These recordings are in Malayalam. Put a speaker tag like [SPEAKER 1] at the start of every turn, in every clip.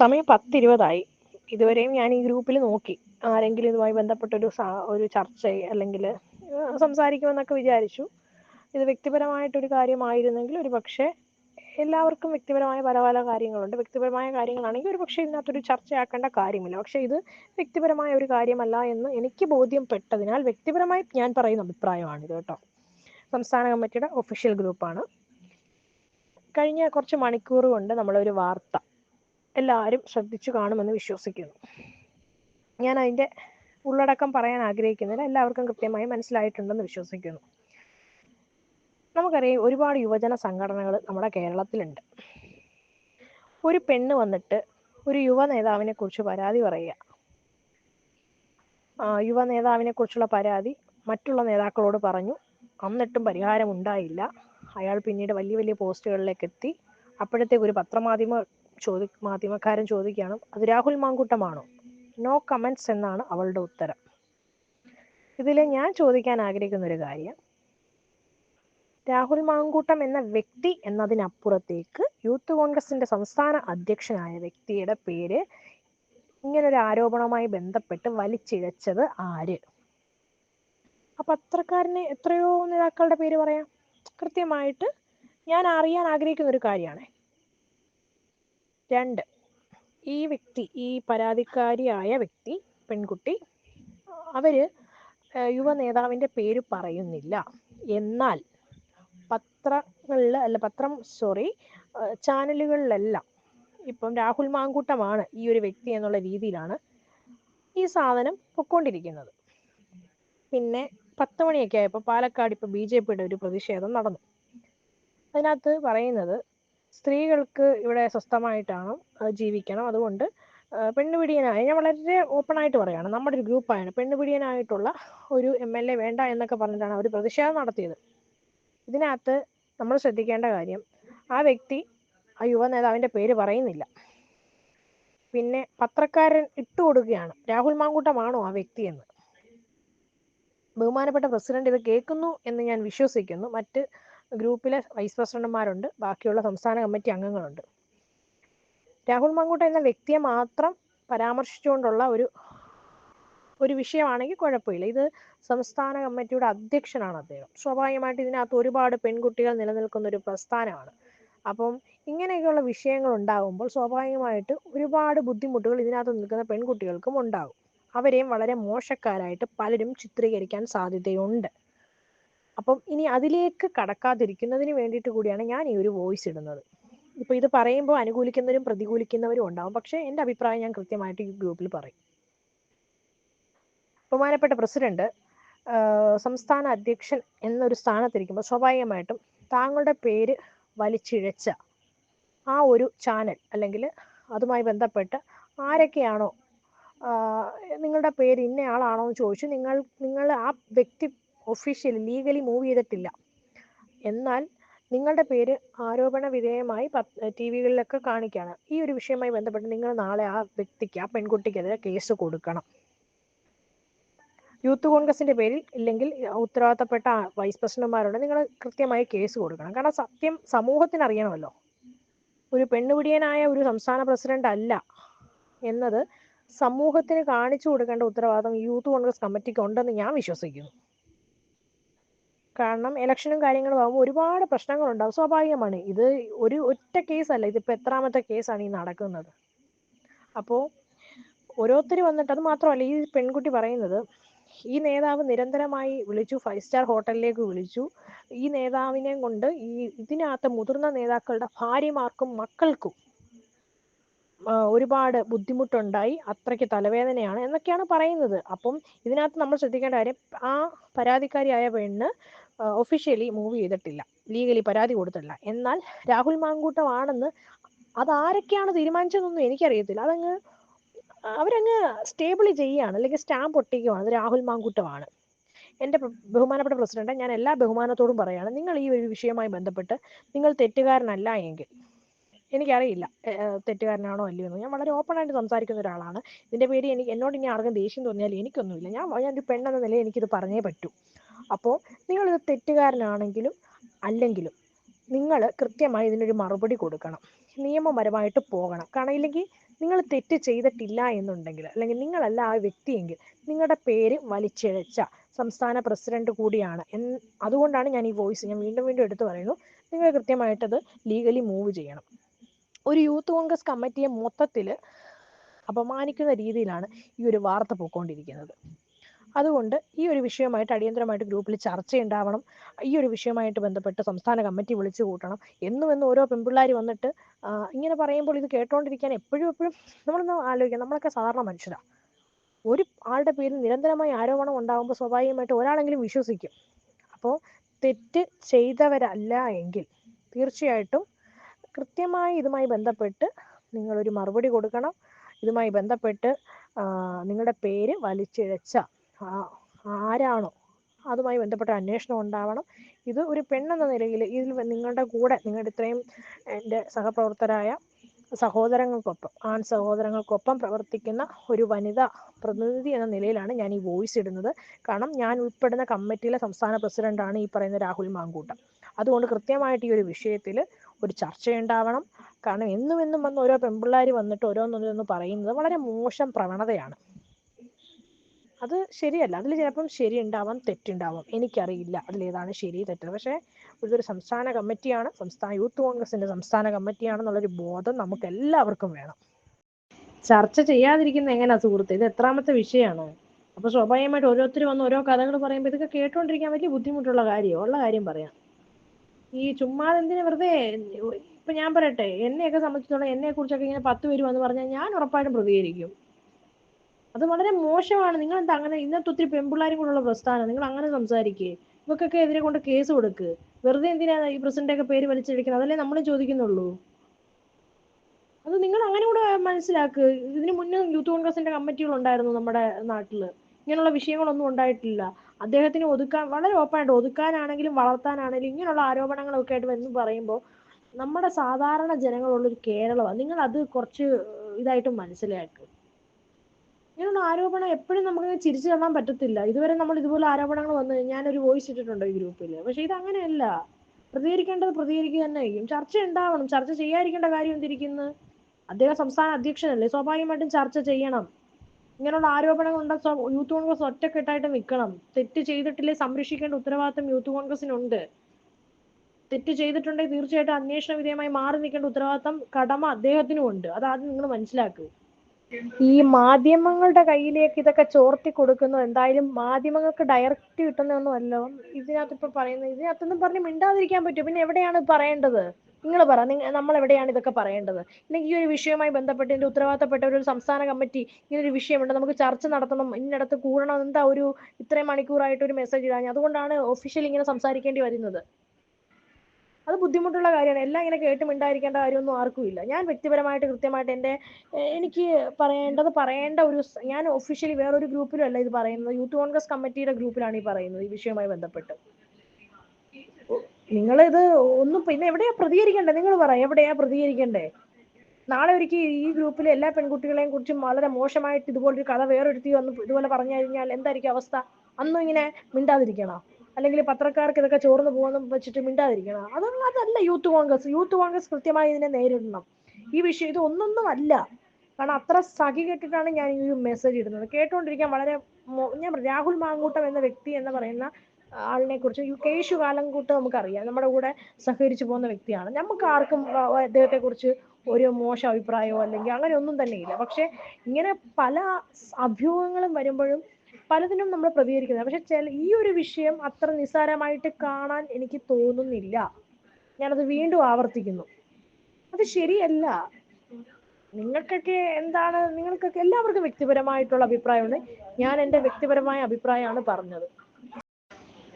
[SPEAKER 1] സമയം പത്തിരുപതായി. ഇതുവരെയും ഞാൻ ഈ ഗ്രൂപ്പിൽ നോക്കി. ആരെങ്കിലും ഇതുമായി ബന്ധപ്പെട്ടൊരു ഒരു ചർച്ച അല്ലെങ്കിൽ സംസാരിക്കുമെന്നൊക്കെ വിചാരിച്ചു. ഇത് വ്യക്തിപരമായിട്ടൊരു കാര്യമായിരുന്നെങ്കിൽ ഒരു പക്ഷേ എല്ലാവർക്കും വ്യക്തിപരമായ പല പല കാര്യങ്ങളുണ്ട്. വ്യക്തിപരമായ കാര്യങ്ങളാണെങ്കിൽ ഒരു പക്ഷേ ഇതിനകത്തൊരു ചർച്ചയാക്കേണ്ട കാര്യമില്ല. പക്ഷേ ഇത് വ്യക്തിപരമായ ഒരു കാര്യമല്ല എന്ന് എനിക്ക് ബോധ്യം പെട്ടതിനാൽ വ്യക്തിപരമായി ഞാൻ പറയുന്ന അഭിപ്രായമാണിത് കേട്ടോ. സംസ്ഥാന കമ്മിറ്റിയുടെ ഒഫീഷ്യൽ ഗ്രൂപ്പാണ് കഴിഞ്ഞ കുറച്ച് മണിക്കൂർ കൊണ്ട് നമ്മളൊരു വാർത്ത എല്ലാവരും ശ്രദ്ധിച്ചു കാണുമെന്ന് വിശ്വസിക്കുന്നു. ഞാൻ അതിന്റെ ഉള്ളടക്കം പറയാൻ ആഗ്രഹിക്കുന്നില്ല. എല്ലാവർക്കും കൃത്യമായി മനസ്സിലായിട്ടുണ്ടെന്ന് വിശ്വസിക്കുന്നു. നമുക്കറിയാം ഒരുപാട് യുവജന സംഘടനകൾ നമ്മുടെ കേരളത്തിലുണ്ട്. ഒരു പെണ്ണ് വന്നിട്ട് ഒരു യുവ നേതാവിനെ കുറിച്ച് പരാതി പറയുക. യുവ നേതാവിനെ കുറിച്ചുള്ള പരാതി മറ്റുള്ള നേതാക്കളോട് പറഞ്ഞു. എന്നിട്ടും പരിഹാരം ഉണ്ടായില്ല അയാൾ പിന്നീട് വലിയ വലിയ പോസ്റ്റുകളിലേക്ക് എത്തി. അപ്പോഴത്തേക്ക് ഒരു പത്രമാധ്യമ ചോദി മാധ്യമക്കാരൻ ചോദിക്കുകയാണ് അത് രാഹുൽ മാങ്കുട്ടമാണോ? നോ കമൻസ് എന്നാണ് അവളുടെ ഉത്തരം. ഇതിൽ ഞാൻ ചോദിക്കാൻ ആഗ്രഹിക്കുന്ന ഒരു കാര്യം രാഹുൽ മാങ്കൂട്ടം എന്ന വ്യക്തി എന്നതിനപ്പുറത്തേക്ക് യൂത്ത് കോൺഗ്രസിന്റെ സംസ്ഥാന അധ്യക്ഷനായ വ്യക്തിയുടെ പേര് ഇങ്ങനൊരു ആരോപണവുമായി ബന്ധപ്പെട്ട് വലിച്ചിഴച്ചത് ആര്? ആ പത്രക്കാരന് എത്രയോ നേതാക്കളുടെ പേര് പറയാം. കൃത്യമായിട്ട് ഞാൻ അറിയാൻ ആഗ്രഹിക്കുന്ന ഒരു കാര്യമാണ്. രണ്ട്. ഈ വ്യക്തി ഈ പരാതിക്കാരിയായ വ്യക്തി പെൺകുട്ടി അവർ യുവ നേതാവിന്റെ പേര് പറയുന്നില്ല. എന്നാൽ പത്രങ്ങളിൽ അല്ല പത്രം സോറി ചാനലുകളിലെല്ലാം ഇപ്പം രാഹുൽ മാങ്കൂട്ടമാണ് ഈ ഒരു വ്യക്തി എന്നുള്ള രീതിയിലാണ് ഈ സാധനം പൊക്കോണ്ടിരിക്കുന്നത്. പിന്നെ പത്ത് മണിയൊക്കെ ആയപ്പോൾ പാലക്കാട് ഇപ്പോൾ ബി ജെ പിയുടെ ഒരു പ്രതിഷേധം നടന്നു. അതിനകത്ത് പറയുന്നത് സ്ത്രീകൾക്ക് ഇവിടെ സ്വസ്ഥമായിട്ടാണ് ജീവിക്കണം. അതുകൊണ്ട് പെണ്ണുപിടിയനായ. ഞാൻ വളരെ ഓപ്പൺ ആയിട്ട് പറയാണ് നമ്മുടെ ഒരു ഗ്രൂപ്പാണ് പെണ്ണുപിടിയനായിട്ടുള്ള ഒരു എം എൽ എ വേണ്ട എന്നൊക്കെ പറഞ്ഞിട്ടാണ് അവർ പ്രതിഷേധം നടത്തിയത്. ഇതിനകത്ത് നമ്മൾ ശ്രദ്ധിക്കേണ്ട കാര്യം ആ വ്യക്തി ആ യുവ നേതാവിന്റെ പേര് പറയുന്നില്ല. പിന്നെ പത്രക്കാരൻ ഇട്ടു കൊടുക്കുകയാണ്. രാഹുൽ മാങ്കൂട്ടമാണോ ആ വ്യക്തി എന്ന്? ബഹുമാനപ്പെട്ട പ്രസിഡന്റ് ഇത് കേൾക്കുന്നു എന്ന് ഞാൻ വിശ്വസിക്കുന്നു. മറ്റ് ഗ്രൂപ്പിലെ വൈസ് പ്രസിഡന്റുമാരുണ്ട്. ബാക്കിയുള്ള സംസ്ഥാന കമ്മിറ്റി അംഗങ്ങളുണ്ട്. രാഹുൽ മങ്കൂട്ട എന്ന വ്യക്തിയെ മാത്രം പരാമർശിച്ചുകൊണ്ടുള്ള ഒരു ഒരു വിഷയമാണെങ്കിൽ കുഴപ്പമില്ല. ഇത് സംസ്ഥാന കമ്മിറ്റിയുടെ അധ്യക്ഷനാണ് അദ്ദേഹം. സ്വാഭാവികമായിട്ട് ഇതിനകത്ത് ഒരുപാട് പെൺകുട്ടികൾ നിലനിൽക്കുന്ന ഒരു പ്രസ്ഥാനമാണ്. അപ്പം ഇങ്ങനെയൊക്കെയുള്ള വിഷയങ്ങൾ ഉണ്ടാകുമ്പോൾ സ്വാഭാവികമായിട്ട് ഒരുപാട് ബുദ്ധിമുട്ടുകൾ ഇതിനകത്ത് നിൽക്കുന്ന പെൺകുട്ടികൾക്കും ഉണ്ടാകും. അവരെയും വളരെ മോശക്കാരായിട്ട് പലരും ചിത്രീകരിക്കാൻ സാധ്യതയുണ്ട്. അപ്പം ഇനി അതിലേക്ക് കടക്കാതിരിക്കുന്നതിന് വേണ്ടിയിട്ട് കൂടിയാണ് ഞാൻ ഈ ഒരു വോയിസ് ഇടുന്നത്. ഇപ്പൊ ഇത് പറയുമ്പോൾ അനുകൂലിക്കുന്നവരും പ്രതികൂലിക്കുന്നവരും ഉണ്ടാവും. പക്ഷേ എന്റെ അഭിപ്രായം ഞാൻ കൃത്യമായിട്ട് ഈ ഗ്രൂപ്പിൽ പറയും. ബഹുമാനപ്പെട്ട പ്രസിഡന്റ് സംസ്ഥാന അധ്യക്ഷൻ എന്നൊരു സ്ഥാനത്തിരിക്കുമ്പോൾ സ്വാഭാവികമായിട്ടും താങ്കളുടെ പേര് വലിച്ചിഴച്ച ആ ഒരു ചാനൽ അല്ലെങ്കിൽ അതുമായി ബന്ധപ്പെട്ട് ആരൊക്കെയാണോ നിങ്ങളുടെ പേര് ഇന്നയാളാണോ എന്ന് ചോദിച്ചു നിങ്ങൾ നിങ്ങൾ ആ വ്യക്തി ഒഫീഷ്യലി ലീഗലി മൂവ് ചെയ്തിട്ടില്ല. എന്നാൽ നിങ്ങളുടെ പേര് ആരോപണ വിധേയമായി ടി വികളിലൊക്കെ കാണിക്കുകയാണ് ഈ ഒരു വിഷയവുമായി ബന്ധപ്പെട്ട് നിങ്ങൾ നാളെ ആ വ്യക്തിക്ക് ആ പെൺകുട്ടിക്കെതിരെ കേസ് കൊടുക്കണം. യൂത്ത് കോൺഗ്രസിന്റെ പേരിൽ ഇല്ലെങ്കിൽ ഉത്തരവാദിത്തപ്പെട്ട വൈസ് പ്രസിഡന്റുമാരോട് നിങ്ങൾ കൃത്യമായി കേസ് കൊടുക്കണം. കാരണം സത്യം സമൂഹത്തിന് അറിയണമല്ലോ. ഒരു പെണ്ണുപിടിയനായ ഒരു സംസ്ഥാന പ്രസിഡന്റ് അല്ല എന്നത് സമൂഹത്തിന് കാണിച്ചു കൊടുക്കേണ്ട ഉത്തരവാദിത്തം യൂത്ത് കോൺഗ്രസ് കമ്മിറ്റിക്ക് ഉണ്ടെന്ന് ഞാൻ വിശ്വസിക്കുന്നു. കാരണം ഇലക്ഷനും കാര്യങ്ങളും ആകുമ്പോൾ ഒരുപാട് പ്രശ്നങ്ങൾ ഉണ്ടാവും സ്വാഭാവികമാണ്. ഇത് ഒരു ഒറ്റ കേസല്ല. ഇതിപ്പോ എത്രാമത്തെ കേസാണ് ഈ നടക്കുന്നത്. അപ്പോ ഓരോരുത്തർ വന്നിട്ട് അത് മാത്രമല്ല ഈ പെൺകുട്ടി പറയുന്നത് ഈ നേതാവ് നിരന്തരമായി വിളിച്ചു ഫൈവ് സ്റ്റാർ ഹോട്ടലിലേക്ക് വിളിച്ചു. ഈ നേതാവിനെ കൊണ്ട് ഈ ഇതിനകത്ത് മുതിർന്ന നേതാക്കളുടെ ഭാര്യമാർക്കും മക്കൾക്കും ഒരുപാട് ബുദ്ധിമുട്ടുണ്ടായി. അത്രയ്ക്ക് തലവേദനയാണ് എന്നൊക്കെയാണ് പറയുന്നത്. അപ്പം ഇതിനകത്ത് നമ്മൾ ശ്രദ്ധിക്കേണ്ട കാര്യം ആ പരാതിക്കാരിയായ പെണ്ണ് ഒഫീഷ്യലി മൂവ് ചെയ്തിട്ടില്ല. ലീഗലി പരാതി കൊടുത്തിട്ടില്ല. എന്നാൽ രാഹുൽ മാങ്കൂട്ടമാണെന്ന് അതാരൊക്കെയാണ് തീരുമാനിച്ചതെന്നൊന്നും എനിക്കറിയത്തില്ല. അതങ്ങ് അവരങ്ങ് സ്റ്റേബിൾ ചെയ്യുകയാണ്. അല്ലെങ്കിൽ സ്റ്റാമ്പ് ഒട്ടിക്കുകയാണ്. അത് രാഹുൽ മാങ്കൂട്ടമാണ്. എന്റെ ബഹുമാനപ്പെട്ട പ്രസിഡന്റ് ഞാൻ എല്ലാ ബഹുമാനത്തോടും പറയുകയാണ്. നിങ്ങൾ ഈ ഒരു വിഷയവുമായി ബന്ധപ്പെട്ട് നിങ്ങൾ തെറ്റുകാരനല്ല എങ്കിൽ എനിക്കറിയില്ല തെറ്റുകാരനാണോ അല്ലയോ എന്ന്. ഞാൻ വളരെ ഓപ്പൺ ആയിട്ട് സംസാരിക്കുന്ന ഒരാളാണ്. ഇതിന്റെ പേര് എനിക്ക് എന്നോട് ഇനി ആർക്കും ദേഷ്യം തോന്നിയാൽ എനിക്കൊന്നുമില്ല. ഞാൻ ഒരു പെണ്ണെന്ന നിലയിൽ എനിക്കിത് പറഞ്ഞേ പറ്റൂ. അപ്പോൾ നിങ്ങൾ ഇത് തെറ്റുകാരനാണെങ്കിലും അല്ലെങ്കിലും നിങ്ങൾ കൃത്യമായി ഇതിനൊരു മറുപടി കൊടുക്കണം. നിയമപരമായിട്ട് പോകണം. കാരണം ഇല്ലെങ്കിൽ നിങ്ങൾ തെറ്റ് ചെയ്തിട്ടില്ല എന്നുണ്ടെങ്കിൽ അല്ലെങ്കിൽ നിങ്ങളല്ല ആ വ്യക്തിയെങ്കിൽ നിങ്ങളുടെ പേര് വലിച്ചിഴച്ച സംസ്ഥാന പ്രസിഡന്റ് കൂടിയാണ്. അതുകൊണ്ടാണ് ഞാൻ ഈ വോയിസ് ഞാൻ വീണ്ടും വീണ്ടും എടുത്തു പറയുന്നു. നിങ്ങൾ കൃത്യമായിട്ടത് ലീഗലി മൂവ് ചെയ്യണം. ഒരു യൂത്ത് കോൺഗ്രസ് കമ്മിറ്റിയെ മൊത്തത്തിൽ അപമാനിക്കുന്ന രീതിയിലാണ് ഈ ഒരു വാർത്ത പോയിക്കൊണ്ടിരിക്കുന്നത്. അതുകൊണ്ട് ഈ ഒരു വിഷയമായിട്ട് അടിയന്തരമായിട്ട് ഗ്രൂപ്പിൽ ചർച്ചയുണ്ടാവണം ഈ ഒരു വിഷയമായിട്ട് ബന്ധപ്പെട്ട് സംസ്ഥാന കമ്മിറ്റി വിളിച്ചു കൂട്ടണം. എന്നും എന്നും ഓരോ പെൺപിള്ളേർ വന്നിട്ട് ഇങ്ങനെ പറയുമ്പോൾ ഇത് കേട്ടോണ്ടിരിക്കാൻ എപ്പോഴും എപ്പോഴും നമ്മളൊന്ന് ആലോചിക്കാം. നമ്മളൊക്കെ സാധാരണ മനുഷ്യരാണ് ഒരു ആളുടെ പേരിൽ നിരന്തരമായി ആരോപണം ഉണ്ടാകുമ്പോൾ സ്വാഭാവികമായിട്ട് ഒരാളെങ്കിലും വിശ്വസിക്കും. അപ്പോൾ തെറ്റ് ചെയ്തവരല്ല എങ്കിൽ തീർച്ചയായിട്ടും കൃത്യമായി ഇതുമായി ബന്ധപ്പെട്ട് നിങ്ങളൊരു മറുപടി കൊടുക്കണം. ഇതുമായി ബന്ധപ്പെട്ട് നിങ്ങളുടെ പേര് വലിച്ചിഴച്ച ആരാണോ? അതുമായി ബന്ധപ്പെട്ട അന്വേഷണം ഉണ്ടാവണം. ഇത് ഒരു പെണ്ണെന്ന നിലയിൽ ഇതിൽ നിങ്ങളുടെ കൂടെ നിങ്ങളുടെ ഇത്രയും എന്റെ സഹപ്രവർത്തകരായ സഹോദരങ്ങൾക്കൊപ്പം ആൺ സഹോദരങ്ങൾക്കൊപ്പം പ്രവർത്തിക്കുന്ന ഒരു വനിത പ്രതിനിധി എന്ന നിലയിലാണ് ഞാൻ ഈ വോയിസ് ഇടുന്നത്. കാരണം ഞാൻ ഉൾപ്പെടുന്ന കമ്മിറ്റിയിലെ സംസ്ഥാന പ്രസിഡന്റാണ് ഈ പറയുന്ന രാഹുൽ മാങ്കൂട്ടം. അതുകൊണ്ട് കൃത്യമായിട്ട് ഈ ഒരു വിഷയത്തിൽ ഒരു ചർച്ചയുണ്ടാവണം. കാരണം എന്നും എന്നും വന്ന് ഓരോ പെൺപിള്ളേർ വന്നിട്ട് ഓരോന്നോരോന്ന് പറയുന്നത് വളരെ മോശം പ്രവണതയാണ്. അത് ശരിയല്ല. അതിൽ ചിലപ്പം ശരി ഉണ്ടാവാം തെറ്റുണ്ടാവാം. എനിക്കറിയില്ല അതിലേതാണ് ശരി തെറ്റ് പക്ഷേ ഇതൊരു സംസ്ഥാന കമ്മിറ്റിയാണ്. സംസ്ഥാന യൂത്ത് കോൺഗ്രസിന്റെ സംസ്ഥാന കമ്മിറ്റിയാണെന്നുള്ളൊരു ബോധം നമുക്ക് എല്ലാവർക്കും വേണം. ചർച്ച ചെയ്യാതിരിക്കുന്ന എങ്ങനെയാ സുഹൃത്ത്? ഇത് എത്രാമത്തെ വിഷയമാണ്. അപ്പൊ സ്വാഭാവികമായിട്ട് ഓരോരുത്തർ വന്ന് ഓരോ കഥകൾ പറയുമ്പോൾ ഇതൊക്കെ കേട്ടോണ്ടിരിക്കാൻ വലിയ ബുദ്ധിമുട്ടുള്ള കാര്യം ഉള്ള കാര്യം പറയാം. ഈ ചുമ്മാതെ എന്തിനെ വെറുതെ ഇപ്പൊ ഞാൻ പറയട്ടെ എന്നെയൊക്കെ സംബന്ധിച്ചിടത്തോളം എന്നെ കുറിച്ചൊക്കെ ഇങ്ങനെ പത്ത് പേര് വന്ന് പറഞ്ഞാൽ ഞാൻ ഉറപ്പായിട്ടും പ്രതികരിക്കും. അത് വളരെ മോശമാണ്. നിങ്ങൾ എന്താ അങ്ങനെ ഇന്നത്തെ ഒത്തിരി പെൺപിള്ളാരും കൊണ്ടുള്ള പ്രസ്ഥാനം. നിങ്ങൾ അങ്ങനെ സംസാരിക്കേ. ഇവക്കൊക്കെ എതിരെ കൊണ്ട് കേസ് കൊടുക്ക്. വെറുതെ എന്തിനാ ഈ പ്രസിഡന്റ് ഒക്കെ പേര് വലിച്ചെടുക്കുന്നത് അതല്ലേ നമ്മൾ ചോദിക്കുന്നുള്ളൂ. അത് നിങ്ങൾ അങ്ങനെ കൂടെ മനസ്സിലാക്ക്. ഇതിനു മുന്നേ യൂത്ത് കോൺഗ്രസിന്റെ കമ്മിറ്റികൾ ഉണ്ടായിരുന്നു നമ്മുടെ നാട്ടിൽ. ഇങ്ങനെയുള്ള വിഷയങ്ങളൊന്നും ഉണ്ടായിട്ടില്ല. അദ്ദേഹത്തിന് ഒതുക്കാൻ വളരെ ഓപ്പൺ ഓപ്പണായിട്ട് ഒതുക്കാനാണെങ്കിലും വളർത്താനാണെങ്കിലും ഇങ്ങനെയുള്ള ആരോപണങ്ങളൊക്കെ ആയിട്ട് വരുന്നു പറയുമ്പോൾ നമ്മുടെ സാധാരണ ജനങ്ങളുള്ളൊരു കേരളമാണ്. നിങ്ങൾ അത് കുറച്ച് ഇതായിട്ട് മനസ്സിലാക്കുക ഇങ്ങനെയുള്ള ആരോപണം എപ്പോഴും നമുക്ക് ചിരിച്ചു തള്ളാൻ പറ്റത്തില്ല. ഇതുവരെ നമ്മൾ ഇതുപോലെ ആരോപണങ്ങൾ വന്നു ഞാനൊരു വോയിസ് ഇട്ടിട്ടുണ്ട് ഈ ഗ്രൂപ്പിൽ പക്ഷെ ഇത് അങ്ങനെയല്ല. പ്രതികരിക്കേണ്ടത് പ്രതികരിക്കുക തന്നെ ചെയ്യും ചർച്ച ഉണ്ടാവണം. ചർച്ച ചെയ്യാതിരിക്കേണ്ട കാര്യം എന്തിരിക്കുന്നു? അദ്ദേഹം സംസ്ഥാന അധ്യക്ഷനല്ലേ? സ്വാഭാവികമായിട്ടും ചർച്ച ചെയ്യണം. ഇങ്ങനെയുള്ള ആരോപണങ്ങൾ ഉണ്ട യൂത്ത് കോൺഗ്രസ് ഒറ്റക്കെട്ടായിട്ട് നിൽക്കണം. തെറ്റ് ചെയ്തിട്ടില്ലേ സംരക്ഷിക്കേണ്ട ഉത്തരവാദിത്തം യൂത്ത് കോൺഗ്രസിനുണ്ട്. തെറ്റ് ചെയ്തിട്ടുണ്ടെങ്കിൽ തീർച്ചയായിട്ടും അന്വേഷണ വിധേയമായി മാറി നിൽക്കേണ്ട ഉത്തരവാദിത്തം കടമ അദ്ദേഹത്തിനും ഉണ്ട് അത് ആദ്യം നിങ്ങൾ മനസ്സിലാക്കൂ. ഈ മാധ്യമങ്ങളുടെ കയ്യിലേക്ക് ഇതൊക്കെ ചോർത്തി കൊടുക്കുന്നു. എന്തായാലും മാധ്യമങ്ങൾക്ക് ഡയറക്റ്റ് കിട്ടുന്നതൊന്നുമല്ലോ ഇതിനകത്ത് ഇപ്പൊ പറയുന്നത് ഇതിനകത്തൊന്നും പറഞ്ഞ് മിണ്ടാതിരിക്കാൻ പറ്റും. പിന്നെ എവിടെയാണ് പറയേണ്ടത്? നിങ്ങൾ പറ. നമ്മൾ എവിടെയാണ് ഇതൊക്കെ പറയേണ്ടത്? ഇല്ലെങ്കിൽ ഈ ഒരു വിഷയവുമായി ബന്ധപ്പെട്ട് ഇതിന്റെ ഉത്തരവാദിത്തപ്പെട്ട ഒരു സംസ്ഥാന കമ്മിറ്റി ഇങ്ങനെ ഒരു വിഷയമുണ്ട്. നമുക്ക് ചർച്ച നടത്തണം. ഇന്നിടത്ത് കൂടണം. എന്താ ഒരു ഇത്രയും മണിക്കൂറായിട്ട് ഒരു മെസ്സേജ് ഇടാൻ അതുകൊണ്ടാണ് ഒഫീഷ്യൽ ഇങ്ങനെ സംസാരിക്കേണ്ടി വരുന്നത്. അത് ബുദ്ധിമുട്ടുള്ള കാര്യമാണ്. എല്ലാം ഇങ്ങനെ കേട്ട് മിണ്ടായിരിക്കേണ്ട കാര്യമൊന്നും ആർക്കുമില്ല. ഞാൻ വ്യക്തിപരമായിട്ട് കൃത്യമായിട്ട് എന്റെ എനിക്ക് പറയേണ്ടത് പറയേണ്ട ഒരു ഞാൻ ഒഫീഷ്യലി വേറൊരു ഗ്രൂപ്പിലും അല്ല ഇത് പറയുന്നത്. യൂത്ത് കോൺഗ്രസ് കമ്മിറ്റിയുടെ ഗ്രൂപ്പിലാണ് ഈ പറയുന്നത് ഈ വിഷയവുമായി ബന്ധപ്പെട്ട്. നിങ്ങൾ ഇത് ഒന്നും പിന്നെ എവിടെയാ പ്രതികരിക്കണ്ടേ? നിങ്ങൾ പറ എവിടെയാ പ്രതികരിക്കണ്ടേ? നാളെ ഒരിക്കൽ ഈ ഗ്രൂപ്പിലെ എല്ലാ പെൺകുട്ടികളെയും കുറിച്ചും വളരെ മോശമായിട്ട് ഇതുപോലൊരു കഥ വേറൊരുത്തി വന്ന് ഇതുപോലെ പറഞ്ഞു കഴിഞ്ഞാൽ എന്തായിരിക്കും അവസ്ഥ? അന്നും ഇങ്ങനെ മിണ്ടാതിരിക്കണം? അല്ലെങ്കിൽ പത്രക്കാർക്ക് ഇതൊക്കെ ചോർന്ന് പോകുന്ന വെച്ചിട്ട് മിണ്ടാതിരിക്കണം. അതൊന്നും അതല്ല യൂത്ത് കോൺഗ്രസ്. യൂത്ത് കോൺഗ്രസ് കൃത്യമായി ഇതിനെ നേരിടണം. ഈ വിഷയം ഇത് ഒന്നൊന്നും അല്ല. കാരണം അത്ര സഖി കേട്ടിട്ടാണ് ഞാൻ ഈ മെസ്സേജ് ഇടുന്നത്. കേട്ടുകൊണ്ടിരിക്കാൻ വളരെ ഞാൻ രാഹുൽ മാങ്കൂട്ടം എന്ന വ്യക്തി എന്ന് പറയുന്ന ആളിനെ കുറിച്ച് യു കേശു കാലംകൂട്ട് നമുക്കറിയാം. നമ്മുടെ കൂടെ സഹകരിച്ചു പോകുന്ന വ്യക്തിയാണ്. നമുക്ക് ആർക്കും അദ്ദേഹത്തെ കുറിച്ച് ഒരു മോശം അഭിപ്രായമോ അല്ലെങ്കിൽ അങ്ങനെ ഒന്നും തന്നെ ഇല്ല. പക്ഷെ ഇങ്ങനെ പല അഭ്യൂഹങ്ങളും വരുമ്പോഴും പലതിനും നമ്മൾ പ്രതികരിക്കുന്നത് പക്ഷെ ചില ഈ ഒരു വിഷയം അത്ര നിസ്സാരമായിട്ട് കാണാൻ എനിക്ക് തോന്നുന്നില്ല. ഞാനത് വീണ്ടും ആവർത്തിക്കുന്നു. അത് ശരിയല്ല. നിങ്ങൾക്കൊക്കെ എന്താണ് നിങ്ങൾക്കൊക്കെ എല്ലാവർക്കും വ്യക്തിപരമായിട്ടുള്ള അഭിപ്രായമുണ്ട് ഞാൻ എന്റെ വ്യക്തിപരമായ അഭിപ്രായമാണ് പറഞ്ഞത്.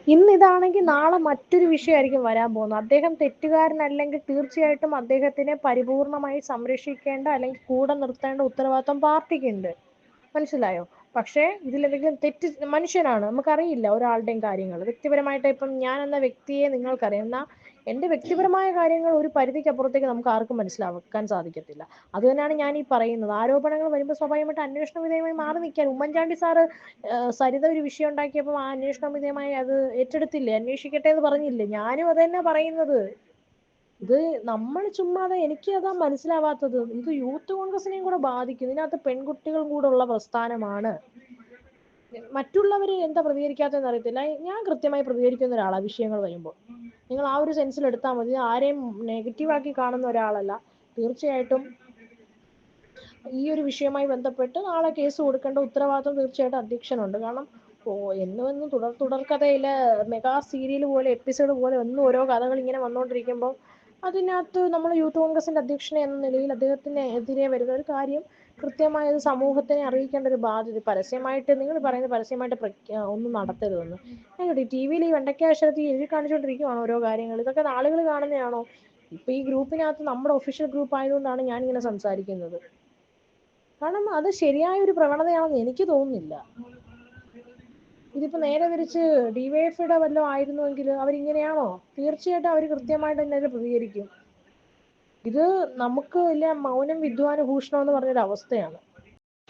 [SPEAKER 1] ഇന്ന് ഇതാണെങ്കിൽ നാളെ മറ്റൊരു വിഷയമായിരിക്കും വരാൻ പോകുന്നത്. അദ്ദേഹം തെറ്റുകാരനല്ലെങ്കിൽ തീർച്ചയായിട്ടും അദ്ദേഹത്തിനെ പരിപൂർണമായി സംരക്ഷിക്കേണ്ട അല്ലെങ്കിൽ കൂടെ നിർത്തേണ്ട ഉത്തരവാദിത്വം പാർട്ടിക്കുണ്ട്. മനസ്സിലായോ? പക്ഷേ ഇതിലെന്തെങ്കിലും തെറ്റ് മനുഷ്യനാണ്. നമുക്കറിയില്ല ഒരാളുടെയും കാര്യങ്ങൾ. വ്യക്തിപരമായിട്ട് ഇപ്പം ഞാൻ എന്ന വ്യക്തിയെ നിങ്ങൾക്കറിയാം. എന്നാൽ എന്റെ വ്യക്തിപരമായ കാര്യങ്ങൾ ഒരു പരിധിക്ക് അപ്പുറത്തേക്ക് നമുക്ക് ആർക്കും മനസ്സിലാക്കാൻ സാധിക്കത്തില്ല. അത് തന്നെയാണ് ഞാൻ ഈ പറയുന്നത്. ആരോപണങ്ങൾ വരുമ്പോൾ സ്വാഭാവികമായിട്ട് അന്വേഷണ വിധേയമായി മാറി നിൽക്കാൻ ഉമ്മൻചാണ്ടി സാറ് സരിത ഒരു വിഷയം ഉണ്ടാക്കിയപ്പോൾ ആ അന്വേഷണ വിധേയമായി അത് ഏറ്റെടുത്തില്ലേ? അന്വേഷിക്കട്ടെ എന്ന് പറഞ്ഞില്ലേ? ഞാനും അത് തന്നെ പറയുന്നത്. ഇത് നമ്മൾ ചുമ്മാതെ എനിക്ക് അതാ മനസ്സിലാവാത്തത്. ഇത് യൂത്ത് കോൺഗ്രസിനെയും കൂടെ ബാധിക്കും. ഇതിനകത്ത് പെൺകുട്ടികളും കൂടെ ഉള്ള പ്രസ്ഥാനമാണ്. മറ്റുള്ളവർ എന്താ പ്രതികരിക്കാത്തതെന്ന് അറിയത്തില്ല. ഞാൻ കൃത്യമായി പ്രതികരിക്കുന്ന ഒരാളാണ് വിഷയങ്ങൾ വരുമ്പോൾ നിങ്ങൾ ആ ഒരു സെൻസിൽ എടുത്താൽ മതി. ആരെയും നെഗറ്റീവാക്കി കാണുന്ന ഒരാളല്ല. തീർച്ചയായിട്ടും ഈ ഒരു വിഷയവുമായി ബന്ധപ്പെട്ട് നാളെ കേസ് കൊടുക്കേണ്ട ഉത്തരവാദിത്വം തീർച്ചയായിട്ടും അധ്യക്ഷനുണ്ട്. കാരണം ഓ എന്നും എന്നും തുടർ തുടർക്കഥയിലെ മെഗാ സീരിയൽ പോലെ എപ്പിസോഡ് പോലെ ഒന്നും ഓരോ കഥകൾ ഇങ്ങനെ വന്നുകൊണ്ടിരിക്കുമ്പോൾ അതിനകത്ത് നമ്മൾ യൂത്ത് കോൺഗ്രസിന്റെ അധ്യക്ഷൻ എന്ന നിലയിൽ അദ്ദേഹത്തിന് എതിരെ വരുന്ന ഒരു കാര്യം കൃത്യമായി ഒരു സമൂഹത്തിനെ അറിയിക്കേണ്ട ഒരു ബാധ്യത പരസ്യമായിട്ട് നിങ്ങൾ പറയുന്നത് പരസ്യമായിട്ട് ഒന്നും നടത്തരുതെന്ന്. ആയിക്കോട്ടെ ടി വിയിൽ ഈ വെണ്ടക്കാശ്വരത്തിൽ എഴുതി കാണിച്ചുകൊണ്ടിരിക്കുവാണ് ഓരോ കാര്യങ്ങൾ. ഇതൊക്കെ ആളുകൾ കാണുന്നതാണോ? ഇപ്പൊ ഈ ഗ്രൂപ്പിനകത്ത് നമ്മുടെ ഒഫീഷ്യൽ ഗ്രൂപ്പ് ആയതുകൊണ്ടാണ് ഞാൻ ഇങ്ങനെ സംസാരിക്കുന്നത്. കാരണം അത് ശരിയായ ഒരു പ്രവണതയാണെന്ന് എനിക്ക് തോന്നുന്നില്ല. ഇതിപ്പോ നേരെ തിരിച്ച് ഡിവൈഎഫ്ഐയുടെ വല്ലതും ആയിരുന്നുവെങ്കിൽ അവരിങ്ങനെയാണോ? തീർച്ചയായിട്ടും അവർ കൃത്യമായിട്ട് തന്നെ പ്രതികരിക്കും. ഇത് നമുക്ക് വലിയ മൗനം വിദ്വാന ഭൂഷണം എന്ന് പറഞ്ഞൊരു അവസ്ഥയാണ്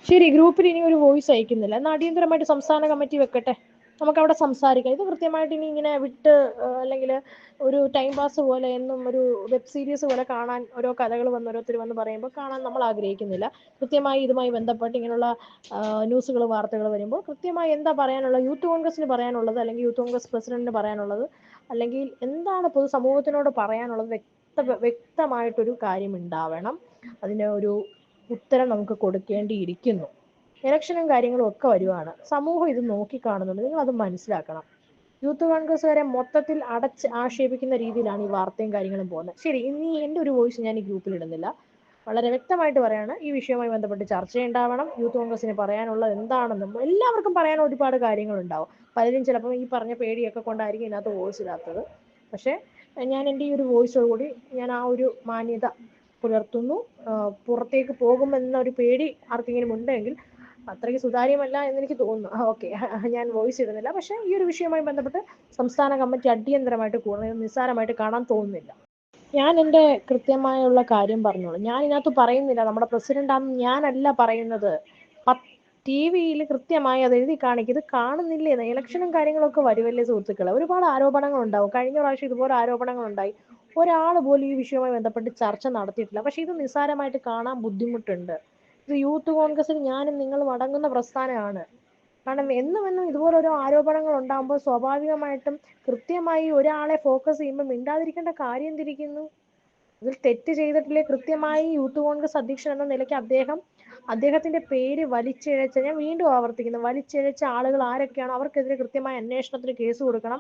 [SPEAKER 1] ശരി ഗ്രൂപ്പിൽ ഇനി ഒരു വോയിസ് അയക്കുന്നില്ല. എന്നാൽ അടിയന്തരമായിട്ട് സംസ്ഥാന കമ്മിറ്റി വെക്കട്ടെ? നമുക്ക് അവിടെ സംസാരിക്കാം. ഇത് കൃത്യമായിട്ട് ഇനി ഇങ്ങനെ വിട്ട് അല്ലെങ്കിൽ ഒരു ടൈം പാസ് പോലെ എന്നും ഒരു വെബ് സീരീസ് പോലെ കാണാൻ ഓരോ കഥകൾ വന്ന് ഓരോരുത്തർ വന്ന് പറയുമ്പോൾ കാണാൻ നമ്മൾ ആഗ്രഹിക്കുന്നില്ല. കൃത്യമായി ഇതുമായി ബന്ധപ്പെട്ട് ഇങ്ങനെയുള്ള ന്യൂസുകൾ വാർത്തകൾ വരുമ്പോൾ കൃത്യമായി എന്താ പറയാനുള്ളത് യൂത്ത് കോൺഗ്രസിന് പറയാനുള്ളത് അല്ലെങ്കിൽ യൂത്ത് കോൺഗ്രസ് പ്രസിഡന്റിന് പറയാനുള്ളത് അല്ലെങ്കിൽ എന്താണ് പൊതുസമൂഹത്തിനോട് പറയാനുള്ളത് വ്യക്ത വ്യക്തമായിട്ടൊരു കാര്യം ഉണ്ടാവണം. അതിന് ഒരു ഉത്തരം നമുക്ക് കൊടുക്കേണ്ടിയിരിക്കുന്നു. ഇലക്ഷനും കാര്യങ്ങളും ഒക്കെ വരുവാണ്. സമൂഹം ഇത് നോക്കിക്കാണുന്നുണ്ട്. നിങ്ങൾ അത് മനസ്സിലാക്കണം. യൂത്ത് കോൺഗ്രസ്സുകാരെ മൊത്തത്തിൽ അടച്ച് ആക്ഷേപിക്കുന്ന രീതിയിലാണ് ഈ വാർത്തയും കാര്യങ്ങളും പോകുന്നത്. ശരി ഇനി എന്റെ ഒരു വോയിസ് ഞാൻ ഈ ഗ്രൂപ്പിൽ ഇടുന്നില്ല. വളരെ വ്യക്തമായിട്ട് പറയാണ് ഈ വിഷയവുമായി ബന്ധപ്പെട്ട് ചർച്ചയുണ്ടാവണം യൂത്ത് കോൺഗ്രസിന് പറയാനുള്ളത് എന്താണെന്നും എല്ലാവർക്കും പറയാൻ ഒരുപാട് കാര്യങ്ങളുണ്ടാവും. പലരും ചിലപ്പോൾ ഈ പറഞ്ഞ പേടിയൊക്കെ കൊണ്ടായിരിക്കും ഇതിനകത്ത് വോയിസ് ഇടാത്തത്. പക്ഷേ ഞാൻ എന്റെ ഈ ഒരു വോയിസോട് കൂടി ഞാൻ ആ ഒരു മാന്യത പുലർത്തുന്നു. പുറത്തേക്ക് പോകുമെന്ന ഒരു പേടി ആർക്കെങ്കിലും ഉണ്ടെങ്കിൽ അത്രയ്ക്ക് സുതാര്യമല്ല എന്ന് എനിക്ക് തോന്നുന്നു ഓക്കെ. ഞാൻ വോയിസ് ഇടുന്നില്ല. പക്ഷേ ഈ ഒരു വിഷയവുമായി ബന്ധപ്പെട്ട് സംസ്ഥാന കമ്മിറ്റി അടിയന്തരമായിട്ട് കൂടുതൽ നിസ്സാരമായിട്ട് കാണാൻ തോന്നുന്നില്ല. ഞാൻ എന്റെ കൃത്യമായുള്ള കാര്യം പറഞ്ഞോളൂ. ഞാൻ ഇതിനകത്ത് പറയുന്നില്ല. നമ്മുടെ പ്രസിഡന്റ് ആണെന്ന് ഞാനല്ല പറയുന്നത്. ടി വിയിൽ കൃത്യമായി അത് എഴുതി കാണിക്കും. ഇത് കാണുന്നില്ലേ? ഇലക്ഷനും കാര്യങ്ങളൊക്കെ വരുമല്ലേ സുഹൃത്തുക്കളെ. ഒരുപാട് ആരോപണങ്ങൾ ഉണ്ടാവും കഴിഞ്ഞ പ്രാവശ്യം ഇതുപോലെ ആരോപണങ്ങൾ ഉണ്ടായി ഒരാൾ പോലും ഈ വിഷയവുമായി ബന്ധപ്പെട്ട് ചർച്ച നടത്തിയിട്ടില്ല. പക്ഷെ ഇത് നിസ്സാരമായിട്ട് കാണാൻ ബുദ്ധിമുട്ടുണ്ട്. യൂത്ത് കോൺഗ്രസിൽ ഞാനും നിങ്ങളും അടങ്ങുന്ന പ്രസ്ഥാനമാണ്. കാരണം എന്നും എന്നും ഇതുപോലെ ഓരോ ആരോപണങ്ങൾ ഉണ്ടാകുമ്പോൾ സ്വാഭാവികമായിട്ടും കൃത്യമായി ഒരാളെ ഫോക്കസ് ചെയ്യുമ്പോൾ മിണ്ടാതിരിക്കേണ്ട കാര്യം തിരിക്കുന്നു ഇതിൽ തെറ്റ് ചെയ്തിട്ടില്ലേ? കൃത്യമായി യൂത്ത് കോൺഗ്രസ് അധ്യക്ഷൻ എന്ന നിലയ്ക്ക് അദ്ദേഹം അദ്ദേഹത്തിന്റെ പേര് വലിച്ചിഴച്ച ഞാൻ വീണ്ടും ആവർത്തിക്കുന്നു വലിച്ചിഴച്ച ആളുകൾ ആരൊക്കെയാണോ അവർക്കെതിരെ കൃത്യമായ അന്വേഷണത്തിന് കേസ് കൊടുക്കണം.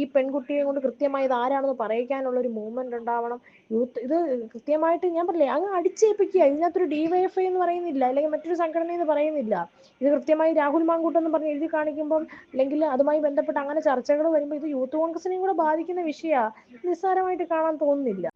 [SPEAKER 1] ഈ പെൺകുട്ടിയെ കൊണ്ട് കൃത്യമായി ഇത് ആരാണെന്ന് പറയിക്കാനുള്ള ഒരു മൂവ്മെന്റ് ഉണ്ടാവണം. യൂത്ത് ഇത് കൃത്യമായിട്ട് ഞാൻ പറഞ്ഞില്ലേ അങ്ങ് അടിച്ചേൽപ്പിക്കുക. ഇതിനകത്തൊരു ഡിവൈഎഫ്ഐ എന്ന് പറയുന്നില്ല അല്ലെങ്കിൽ മറ്റൊരു സംഘടന എന്ന് പറയുന്നില്ല. ഇത് കൃത്യമായി രാഹുൽ മാങ്കൂട്ടം എന്ന് പറഞ്ഞ് എഴുതി കാണിക്കുമ്പോൾ അല്ലെങ്കിൽ അതുമായി ബന്ധപ്പെട്ട് അങ്ങനെ ചർച്ചകൾ വരുമ്പോൾ ഇത് യൂത്ത് കോൺഗ്രസിനെയും കൂടെ ബാധിക്കുന്ന വിഷയമാണ് നിസ്സാരമായിട്ട് കാണാൻ തോന്നുന്നില്ല.